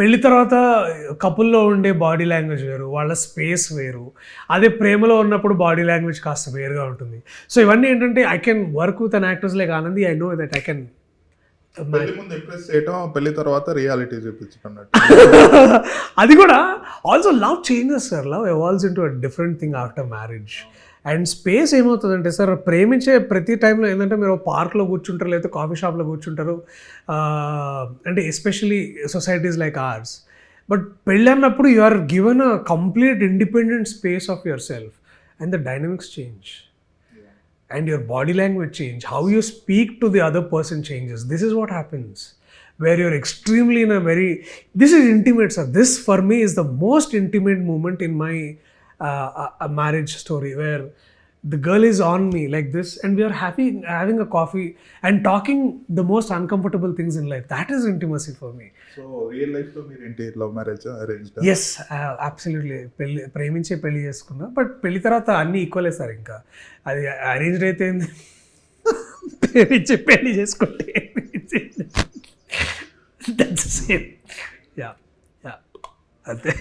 పెళ్ళి తర్వాత కపుల్లో ఉండే బాడీ లాంగ్వేజ్ వేరు వాళ్ళ స్పేస్ వేరు. అదే ప్రేమలో ఉన్నప్పుడు బాడీ లాంగ్వేజ్ కాస్త వేరుగా ఉంటుంది. సో ఇవన్నీ ఏంటంటే I can work with an actors like Anandi I know that I can పెళ్ళి ముందు ఇంప్రెస్ చేయటం పెళ్ళి తర్వాత రియాలిటీ చూపించుకున్నట్టు అది కూడా also love changes sir love evolves into different thing after marriage and space ఏమవుతుందంటే సార్ ప్రేమించే ప్రతి టైంలో ఏంటంటే మీరు పార్క్లో కూర్చుంటారు లేకపోతే కాఫీ షాప్లో కూర్చుంటారు. అంటే especially societies like ours but పెళ్ళి అన్నప్పుడు you are given a complete independent space of your self and the dynamics change and your body language change how you speak to the other person changes. This is what happens where you're extremely in a very this is intimate sir. This for me is the most intimate moment in my uh, a- a marriage story where the girl is on me like this and we are happy having a coffee and talking the most uncomfortable things in life that is intimacy for me so real లైఫ్లో మీరు ఏంటి love marriage arrange yes absolutely పెళ్ళి ప్రేమించే పెళ్ళి చేసుకున్నా but పెళ్ళి తర్వాత అన్నీ ఈక్వలే సార్ ఇంకా అది అరేంజ్డ్ అయితే? ప్రేమించే పెళ్ళి చేసుకుంటే దట్స్ సేమ్ యా యా అంతే